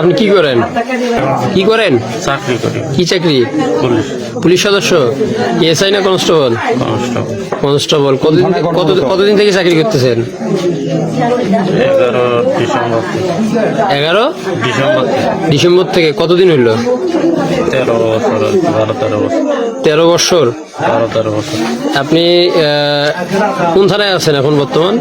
আপনি কি করেন? কি করেন? চাকরি করি। কি চাকরি? পুলিশ। পুলিশ সদস্য? এসআই না কনস্টেবল? কনস্টেবল। কতদিন কত কতদিন থেকে চাকরি করতেছেন? এগারো ডিসেম্বর এগারো? ডিসেম্বর থেকে। ডিসেম্বর থেকে কতদিন হইল? তেরো বছর বারো তেরো বছর। তেরো বছর? বারো তেরো বছর। আপনি কোন থানায় আছেন এখন বর্তমান?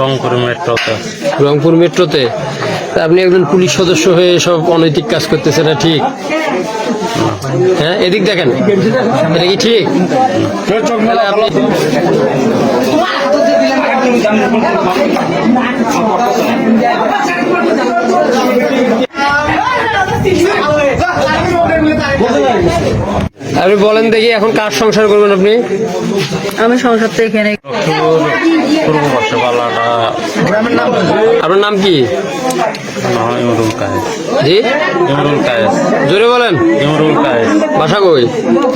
রংপুর মেট্রোতে। রংপুর মেট্রোতে। আপনি একজন পুলিশ সদস্য হয়ে সব অনৈতিক কাজ করতেছেন না ঠিক? হ্যাঁ এদিক দেখেন। এটা কি ঠিক? আপনি আপনি বলেন দেখি এখন কার সংসার করবেন আপনি? আমি সংসার তো এখানে লক্ষ্মীপুর পূর্ব পাশে পাল্লাটা আপনার নাম কি? ইমরুল কায়েস। জি? জোরে বলেন। বাসা কই?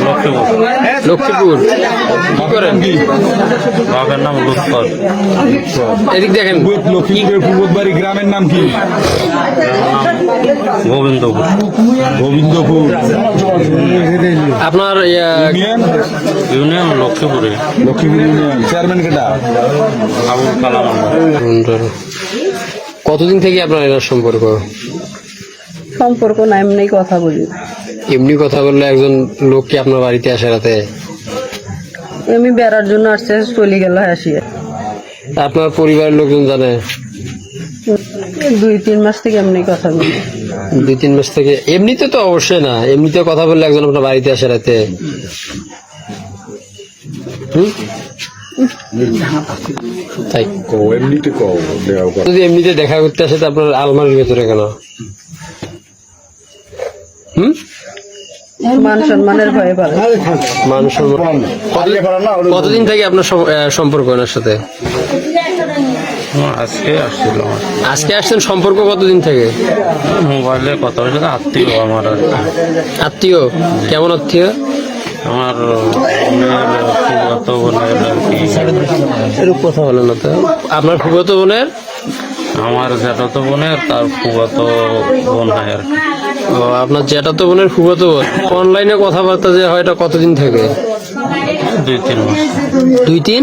লক্ষ্মীপুর। লক্ষ্মীপুর। কি করেন? নাম লুৎফর। এদিক দেখেন। লক্ষ্মীপুরের পূর্ববাড়ি গ্রামের নাম কি? গোবিন্দপুর। গোবিন্দপুর। আপনার ইউনিয়ন? ইউনিয়ন লক্ষ্মীপুরে। লক্ষ্মীপুর ইউনিয়ন। চেয়ারম্যান কেটা? আবুল কালাম কতদিন থেকে আপনার এনার সম্পর্ক? সম্পর্ক না এমনি কথা বলি। এমনি কথা বললে একজন লোক কি আপনার বাড়িতে আসে রাতে? আমি বেড়ার জন্য আসছে চলে গেল হাসিয়ে আপনার পরিবারের লোকজন জানে? দুই তিন মাস থেকে এমনি কথা বলি। দুই তিন মাস থেকে। এমনিতে তো অবশ্যই না এমনিতে কথা বললে একজন আপনার বাড়িতে আসে রাতে। হুম? তাই। এমনিতে কো দেও যদি এমনিতে দেখা করতে আসে তো আপনার আলমারির ভেতরে কেন? হুম? মান মান কতদিন থেকে আপনার সম্পর্ক ওনার সাথে? আজকে আসছিল আজকে আসছেন সম্পর্ক কতদিন থেকে? মোবাইলে কথা হয়েছে আত্মীয় আমার আর আত্মীয়? কেমন আত্মীয়? আমার ফুফাতো বোনের এরকম কথা বলেন না তো। আপনার ফুফাতো বোনের? আমার জ্যাঠাতো বোনের তার ফুফাতো বোন হয় আর ও আপনার জ্যাঠাতো বোনের ফুফাতো বোন। অনলাইনে কথাবার্তা যে হয় এটা কতদিন থেকে? দুই তিন মাস। দুই তিন?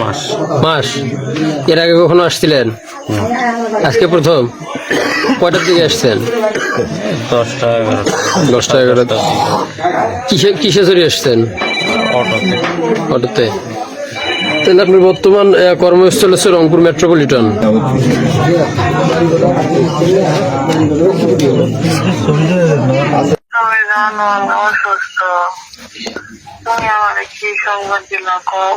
মাস। মাস। এর আগে কখনো আসছিলেন? আজকে প্রথম? কয়টার দিকে আসছেন? দশটা এগারোটা। দশটা এগারোটা। কিসে কিসে চড়ে আসছেন? অটোতে। অটোতে। তাহলে আপনি বর্তমান আহ, কর্মস্থল হচ্ছে রংপুর মেট্রোপলিটন। তুমি জানো আমি অসুস্থ তুমি আমার কি সংবাদ দিলা কম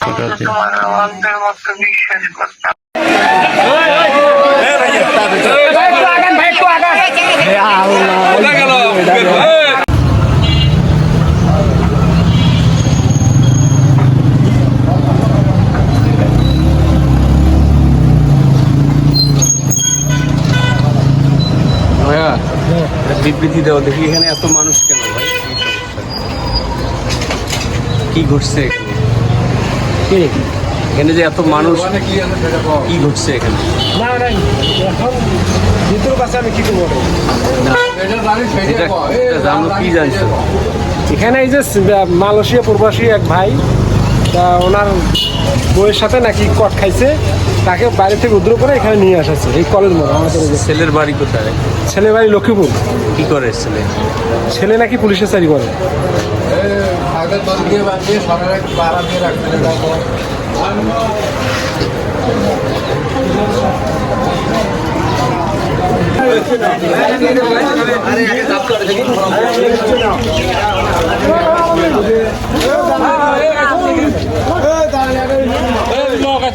আমি তো তোমার অন্তের মতো বিশ্বাস করতাম ভাইয়া বিবৃতি দেওয়া দেখি এখানে এত মানুষ কেন ভাই? কি সমস্যা কি ঘটছে এখানে? এখানে যে এত মানুষ কি ঘটছে এখানে? না, এটা- এটা জানো কি জানছো? এখানে এই যে মালয়েশিয়া প্রবাসী এক ভাই তা ওনার বউয়ের সাথে নাকি কট খাইছে তাকে বাড়ি থেকে উদ্র করে এখানে নিয়ে আসাছে এই কলেজ মোড় আমাদের ছেলের বাড়ি কোথায় ছেলে বাড়ি লক্ষ্মীপুর কি করে ছেলে ছেলে নাকি পুলিশের চাকরি করে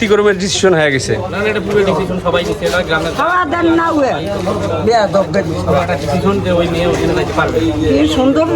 ব্যতিক্রমের ডিসিশন হয়ে গেছে। সুন্দর